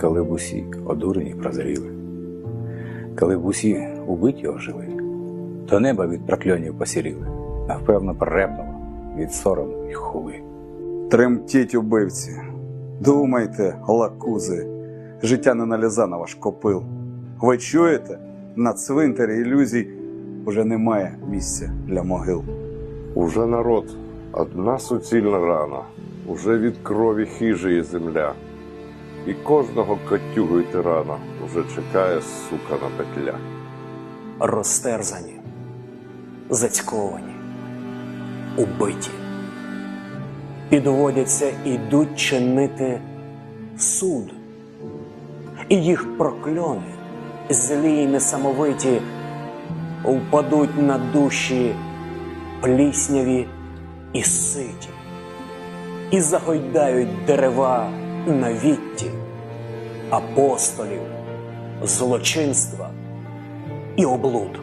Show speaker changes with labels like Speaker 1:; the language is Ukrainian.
Speaker 1: Коли б усі одурені прозріли, коли б усі убиті ожили, то небо від прокльонів посіріли, напевно, препнуло від сорому і хули.
Speaker 2: Тремтіть, убивці, думайте, лакузи, життя не наліза на ваш копил. Ви чуєте? На цвинтарі ілюзій уже немає місця для могил.
Speaker 3: Уже народ, одна суцільна рана, уже від крові хижає земля. І кожного котюгу й тирана уже чекає сука на петля.
Speaker 4: розтерзані, зацьковані, убиті. Підводяться і йдуть чинити суд. І їх прокльони, злі й несамовиті, впадуть на душі плісняві і ситі, і загойдають дерева на вітті апостолів, злочинства і облуд.